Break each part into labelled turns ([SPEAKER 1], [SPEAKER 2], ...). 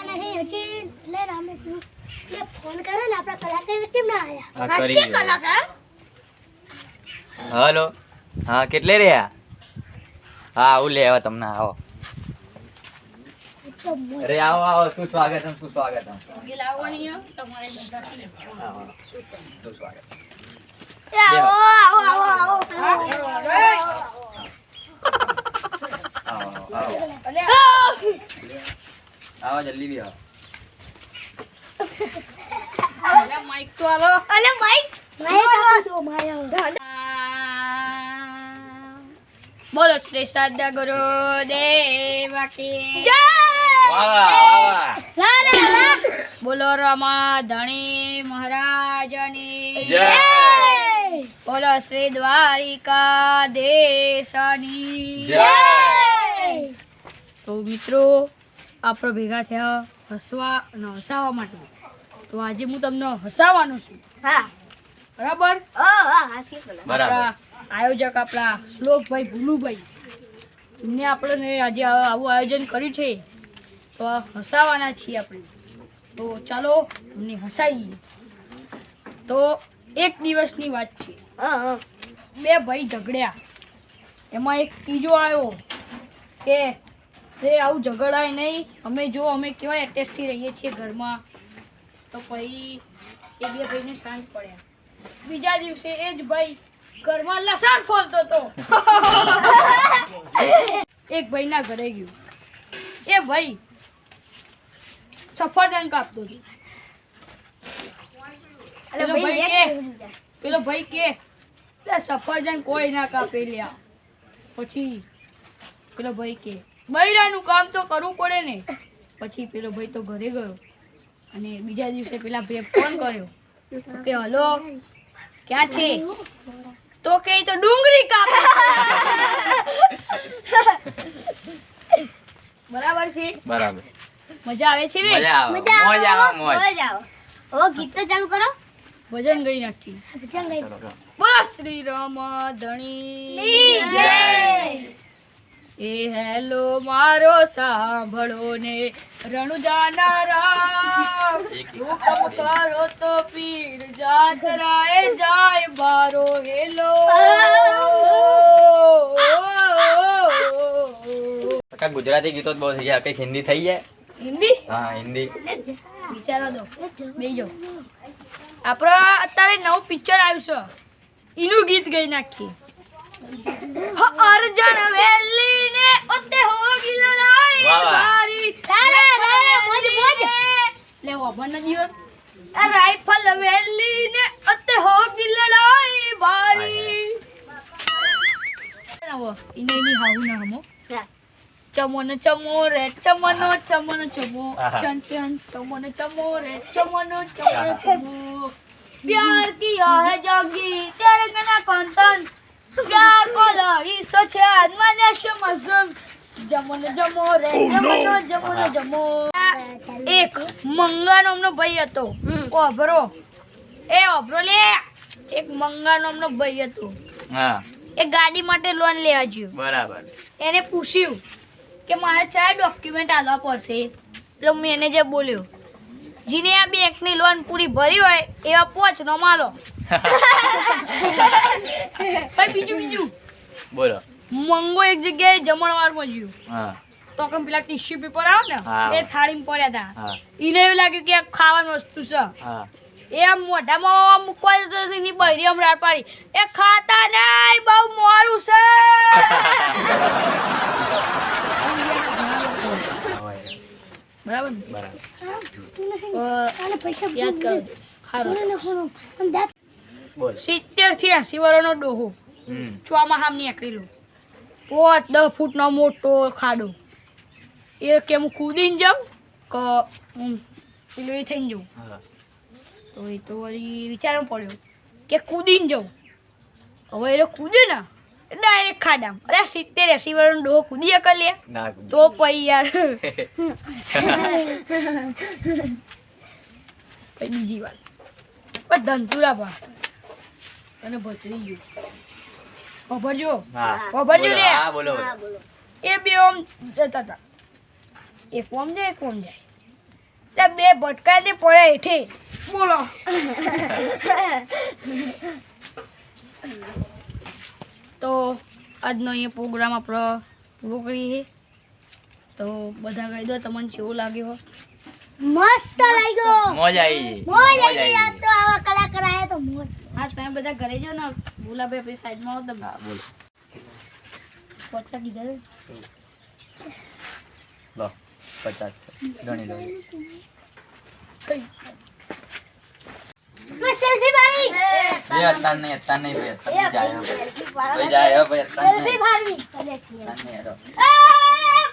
[SPEAKER 1] આવ્યા નહીં હજી એટલે રામે કીધું એટલે ફોન કર્યો ને આપણા કલાકાર કેમ ના આવ્યા
[SPEAKER 2] હા કરી દીધો.
[SPEAKER 1] કલાકાર
[SPEAKER 2] હલો હા કેટલે રહ્યા હા આવું લેવા તમને આવો
[SPEAKER 1] તો મોજ.
[SPEAKER 2] અરે આવો આવો શું સ્વાગતમ શું સ્વાગતમ
[SPEAKER 3] લાવવાની તમારે બધાથી
[SPEAKER 2] આવો, આવો. શું સ્વાગત
[SPEAKER 1] એ આવો આવો
[SPEAKER 2] જલ્દી બી આવો.
[SPEAKER 3] માઇક તો આવો
[SPEAKER 1] અલે માઇક
[SPEAKER 3] બોલો. શ્રી સાદા ગુરુ દેવા કી બોલો રમા ધણી મહારાજની. બોલો શ્રી દ્વારિકા દેશની તો મિત્રો આપણે ભેગા થયા હસવા અને હસાવવા માટે. તો આજે હું તમને હસાવવાનું છું.
[SPEAKER 1] હા.
[SPEAKER 3] બરાબર?
[SPEAKER 1] ઓ હા હાસી કલા
[SPEAKER 2] બરાબર.
[SPEAKER 3] આયોજક આપણા શ્લોકભાઈ ભૂલુભાઈ. એમને આપણને આજે આવું આયોજન કર્યું છે. તો આ હસાવાના છીએ આપણે. તો ચાલો અમને હસાઈએ. તો એક દિવસની વાત છે.
[SPEAKER 1] હા હા.
[SPEAKER 3] બે ભાઈ ઝઘડ્યા. એમાં એક ત્રીજો આવ્યો કે રે આવું ઝઘડાય નહીં. અમે જો અમે કેવા એટેચથી રહીએ છીએ ઘરમાં. તો પછી એ બે ભાઈને શાંત પડ્યા. બીજા દિવસે એ જ ભાઈ ઘરમાં લસણ ફોલતો હતો. એક ભાઈના ઘરે ગયું. એ ભાઈ સફરજન કાપતો હતો. પેલો
[SPEAKER 1] ભાઈ
[SPEAKER 3] ભાઈ કે પેલો ભાઈ કે સફરજન કોઈ ના કાપે લ્યા. પછી પેલો ભાઈ કે બૈરાનું કામ તો કરવું પડે ને. પછી પેલો ભાઈ તો ઘરે ગયો. અને બીજા દિવસે પેલા ભાઈ ફોન કર્યો. કે હલો ક્યાં છે? તો કે તો ડુંગળી કાપે બરાબર છે?
[SPEAKER 2] બરાબર.
[SPEAKER 3] મજા આવે છે ને?
[SPEAKER 2] મજા આવે.
[SPEAKER 1] મજા
[SPEAKER 2] આવે મજા
[SPEAKER 1] આવે ઓ ગીત તો ચાલુ કરો.
[SPEAKER 3] ભજન ગઈ નાખી.
[SPEAKER 1] ભજન ગઈ.
[SPEAKER 3] બોલો શ્રી રામ ધણી.
[SPEAKER 1] જય.
[SPEAKER 3] એ હેલો મારો સાંભળો ને. રણુજાના રામ હુકમ કરો તો પીર જાતરાએ જાય બારો હેલો.
[SPEAKER 2] કાકા ગુજરાતી ગીતો જ બહુ થઈ ગયા. કંઈક હિન્દી થઈ જાય?
[SPEAKER 3] હિન્દી?
[SPEAKER 2] હા હિન્દી.
[SPEAKER 3] વિચારો દો બેજો આપણો અત્યારે નવું પિક્ચર આવ્યું છે. એનું ગીત ગઈ નાખીએ. અર્જણ વેલી ને ઓતે હોગી લડાઈ. મારી
[SPEAKER 1] તારા તારા મોજ મોજ.
[SPEAKER 3] લે વભન જીવ રાઇફલ વેલી ને ઓતે હોગી લડાઈ. મારી. નવો ઇને ઇની હાઉ ના હમો. ચમોન ચમો રે ચમનો ચમનો ચમો. ચન ચન ચમોન ચમો રે ચમનો ચમો પ્યાર કી આહ જોગી. તેરે કના કંતન Gargola, isso oh, એક મંગા નામનો ભાઈ હતો. ઓભરો એ ઓભરો લે. એક મંગા નામનો ભાઈ હતો. એ ગાડી માટે લોન લેવા ગયો.
[SPEAKER 2] બરાબર.
[SPEAKER 3] એને પૂછ્યું કે મારે ચાર ડોક્યુમેન્ટ આલવા પડશે. એટલે મેનેજર બોલ્યો જેને આ બેંકની લોન પૂરી ભરી હોય એવા પોચ નો માલો. ભાઈ બીજું બીજું.
[SPEAKER 2] બોલો.
[SPEAKER 3] મંગો એક જગ્યાએ જમણવારમાં ગયો
[SPEAKER 2] હા.
[SPEAKER 3] તો કે પેલા ટીશ્યુ પેપર આવે ને
[SPEAKER 2] એ
[SPEAKER 3] એ થાળીમાં પડ્યા હતા એને એવું લાગ્યું કે ખાવાની વસ્તુ છે.
[SPEAKER 2] હા.
[SPEAKER 3] એ આમ મોઢામાં મૂકવા જતો હતો એની બહેરી આમ રાડ પાડી. એ ખાતા નહીં બહુ મોરું છે. બરાબર.
[SPEAKER 2] બરાબર
[SPEAKER 3] અ,
[SPEAKER 1] આને પૈસા
[SPEAKER 3] યાદ કરો. સારું સિત્તેરથી એસી વર્ષનો ડોહો.
[SPEAKER 2] હમ.
[SPEAKER 3] ચોમાહામ નીકળેલો પોચ દસ ફૂટનો મોટો ખાડો. એ કે હું કૂદીને જાઉં કે હું પેલું એ થઈને જાઉં. તો એ તો વળી વિચારવું પડ્યો કે કૂદીને જાઉં. હવે એ કૂદે ને ડાયરેક્ટ ખાડા અરે સિત્તેર એસી વર્ષનો ડોહો કૂદી શકે લે તો પછી યાર. પછી બીજી વાત. ધંતુરા બા અને ભચરી ગયું ઓભરજો
[SPEAKER 2] હા
[SPEAKER 3] ખબર લે.
[SPEAKER 2] હા બોલો બોલો.
[SPEAKER 1] હા બોલો.
[SPEAKER 3] એ બે ઓમ જતા હતા. એક ઓમ જાય એક ઓમ જાય. તે બે ભટકાય દે પડે હેઠે. બોલો. તો આજનો અહીંયા પ્રોગ્રામ આપણો પૂરો કરીએ. તો બધા કહી દો તમને કેવું લાગ્યું?
[SPEAKER 1] મસ્ત લાગ્યો.
[SPEAKER 2] મોજ આવી ગઈ
[SPEAKER 1] મોજ આવી ગઈ આજ તો આવા કલાકાર આયા તો મોજ
[SPEAKER 3] હા તમે બધા ઘરે જાઓ ને ભૂલાભાઈ આપણી સાઈડમાં આવો તમે.
[SPEAKER 2] હા બોલો.
[SPEAKER 3] પચાસ કીધા
[SPEAKER 2] લો પચાસ. ગણી લો.
[SPEAKER 1] સેલ્ફી પાડી.
[SPEAKER 2] એ અત્યાર નહીં અત્યાર નહીં ભાઈ અત્યાર નહીં જાય. હવે. ભાઈ જાય હવે ભાઈ અત્યાર
[SPEAKER 1] સેલ્ફી
[SPEAKER 2] નહીં.
[SPEAKER 1] પાડવી.
[SPEAKER 2] અત્યાર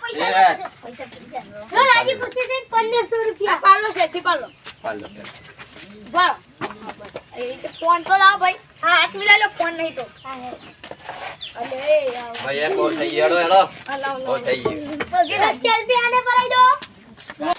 [SPEAKER 1] પૈસા
[SPEAKER 2] એ.
[SPEAKER 1] પૈસા પૈસા લો રાજી પૂછી દે 1500 રૂપિયા.
[SPEAKER 3] પાલો શેઠી પાલો
[SPEAKER 2] પાલો
[SPEAKER 3] એ તો ફોન તો લાવો ભાઈ. હા હાથ મિલાઈ લો ફોન નહીં તો. અલે
[SPEAKER 2] ભાઈ એ કો થઈ ગયો હેડો હેડો.
[SPEAKER 3] આ
[SPEAKER 2] થઈ ગયો. ગયું
[SPEAKER 1] સેલ્ફી આને પડાઈ